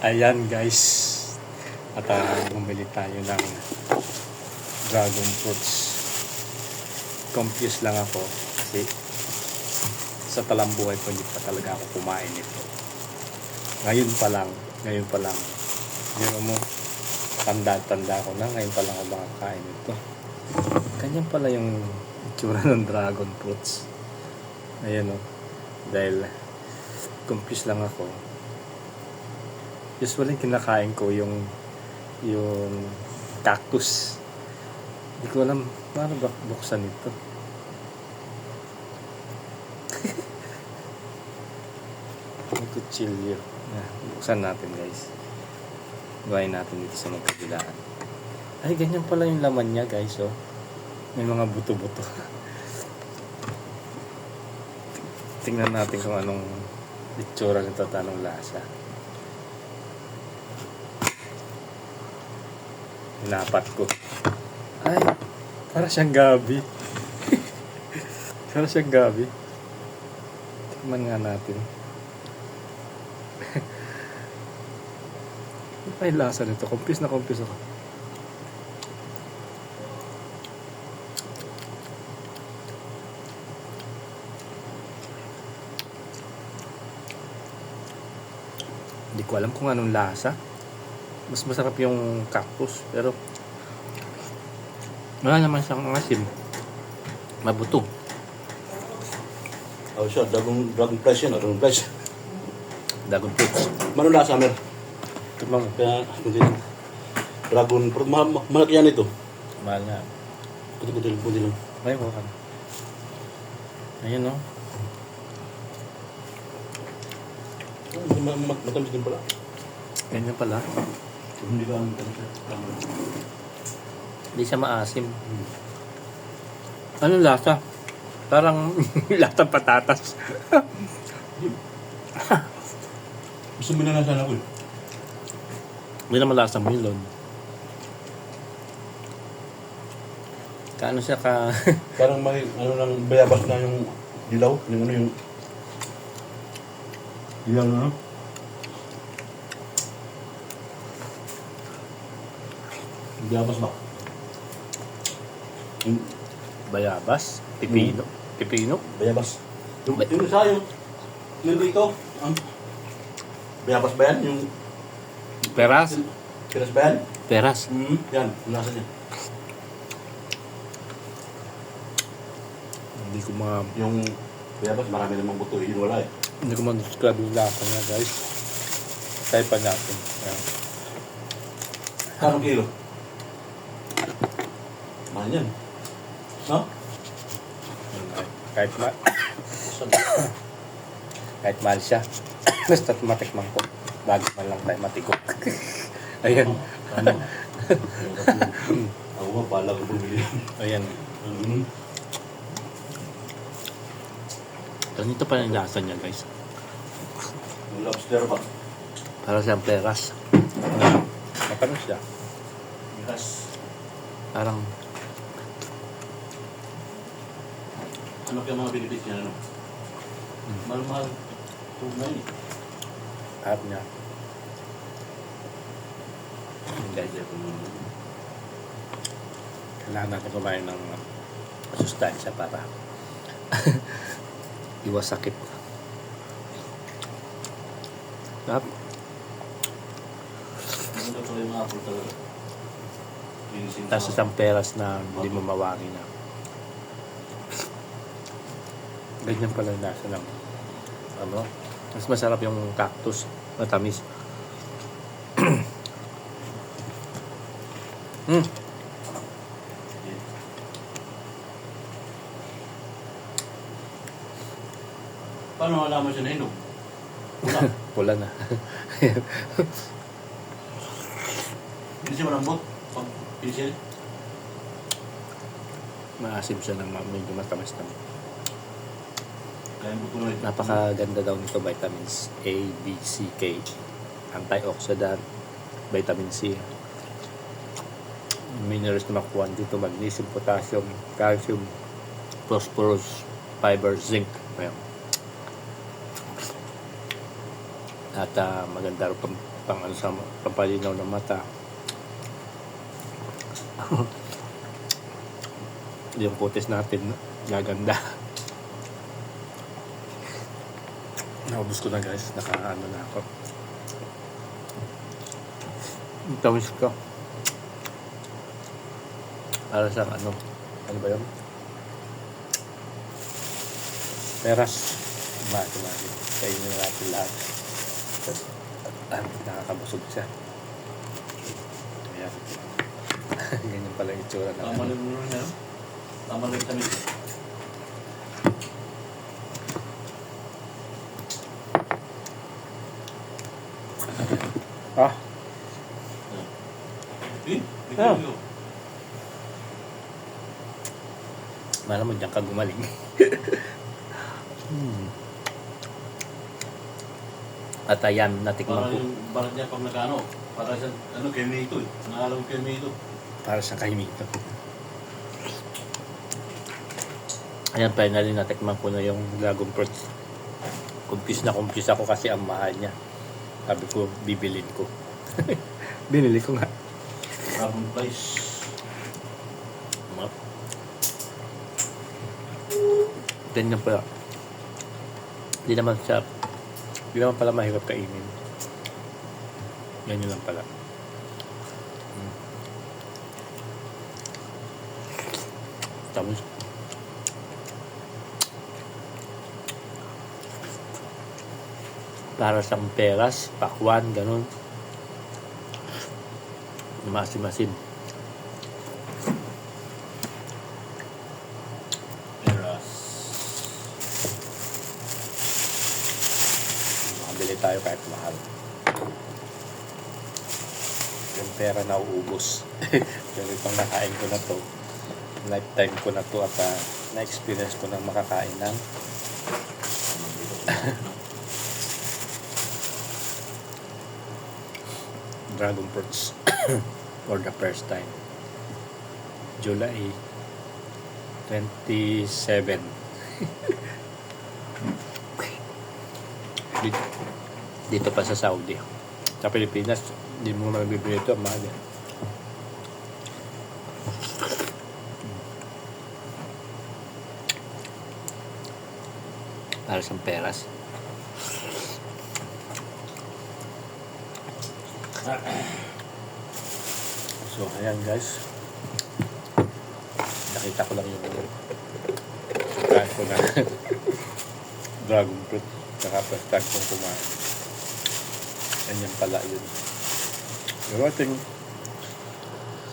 Ayan guys. At uh, bumili tayo ng dragon fruits. Confused lang ako kasi sa talambuhay ko hindi pa talaga ako kumain nito. Ngayon pa lang, ngayon pa lang. Yung mo, tanda-tanda ko na, ngayon pa lang ako makakain nito. Ganyan pala yung itsura ng dragon fruits. Ayan o. Dahil confused lang ako. Usually kinakain ko yung yung cactus. Hindi ko alam paano ba buksan ito. Ang kutsilyo. Yeah, buksan natin guys. Gawain natin dito sa magkabilaan. Ay, ganyan pala yung laman niya guys. Oh. May mga buto-buto. Tingnan natin kung anong itsura nito at anong lasa. Hinapat ko. Ay, para siyang gabi. para siyang gabi. Tingnan nga natin. Ano pa lasa nito? Kumpis na kumpis ako. Hindi ko alam kung anong lasa. Mas masarap yung cactus. Pero wala naman siyang asim. Mabuto. Oh, siya, dragon, dragon flesh yan, dragon flesh. Dragon fruits. Mano lasa, Mer? Tumang Kaya, hindi. Dragon fruit, ma ma malaki yan ito. mahal nga. Puti-puti lang, puti lang. Ay, bukan. Ayun no. Oh, ma matamis din pala. Ganyan pala. Hindi ka ang. Hindi siya maasim. Anong lasa? Parang latang patatas. Gusto mo na lang sana ko eh. Hindi naman lasa melon. Kaano siya ka... Parang may, ano lang, bayabas na yung dilaw. Yung ano yung... Dilaw na, Bayabas ba? Yung Bayabas? Pipino? Pipino? bayabas. Yung, Bay- yung isa, yung... Yung dito, ang... Bayabas ba yan? Yung... Peras? Kiras ba yan? Peras. Hmm, yan, yung nasa niya. Hindi ko ma... Yung bayabas, marami namang buto. Yun wala eh. Hindi ko ma-describe yung lasa niya guys. Try pa natin. Ayan. Anong kilo? Yan. No? Kahit ma... Kahit mahal siya. Basta matikman ko. Bago man lang tayo matikok. Ayan. Ano? Ako nga, pala ko bumili. Ayan. Mm. Ganito pa yung lasa niya guys. Lobster ba? Para siyang peras. Matamis siya. Yes. Parang Ano kaya mga benefits niya, ano? Mahal-mahal. Tunay. harap niya. Guys, kailangan natin kumain ng masustansya para iwas sakit. Sarap. Tapos sa- isang peras na hindi mo mawangi na. Ganyan pala yung lasa ng ano. Mas masarap yung cactus. Matamis. mm. Paano malaman siya na hinog? Wala. Pula na. Hindi siya malambot. Pag pisil. Maasim siya ng medyo matamis na. Kaya buto na ito. Napakaganda daw nito vitamins A, B, C, K. Antioxidant, vitamin C. Minerals na makukuha dito, magnesium, potassium, calcium, phosphorus, fiber, zinc. Ayan. At ah, maganda rin pang, pang ano sa pampalinaw ng mata. yung kutis natin gaganda. Naubos ko na guys, naka ano na ako. Ang tamis ko. Para sa ano, ano ba yun? Peras. Mati mati. Kainin na natin lahat. Ah, nakakabusog siya. Ayan. Ganyan pala yung itsura ng Tama rin mo yan. Tama rin kami. Eh, Ah. mo. Malam mo diyan ka gumaling. hmm. At ayan, natikman Parang ko. yung barat niya pag nagano. Para sa ano, kemito eh. Nangalam kemito. Para sa kaimito. Ayan, finally natikman ko na yung dragon fruit. Kumpis na kumpis ako kasi ang mahal niya. Sabi ko, bibilin ko. Binili ko nga. Dragon flies. Ma- Ganyan pala. Hindi naman siya, hindi naman pala mahirap kainin. Ganyan lang pala. Mm. Tapos, para sa peras, pakwan, ganun. Masim-masim. Peras. Makabili tayo kahit mahal. Yung pera na uubos. Ganitong nakain ko na to. Lifetime ko na to at ah, na-experience ko na makakain ng dragon fruits for the first time. July 27. dito, dito pa sa Saudi. Sa Pilipinas, hindi mo naman bibili ito. Mahal yan. Para sa peras. So, ayan guys. Nakita ko lang yung kain ko na dragon fruit. Tsaka first time kong kumain. Ganyan pala yun. Pero I think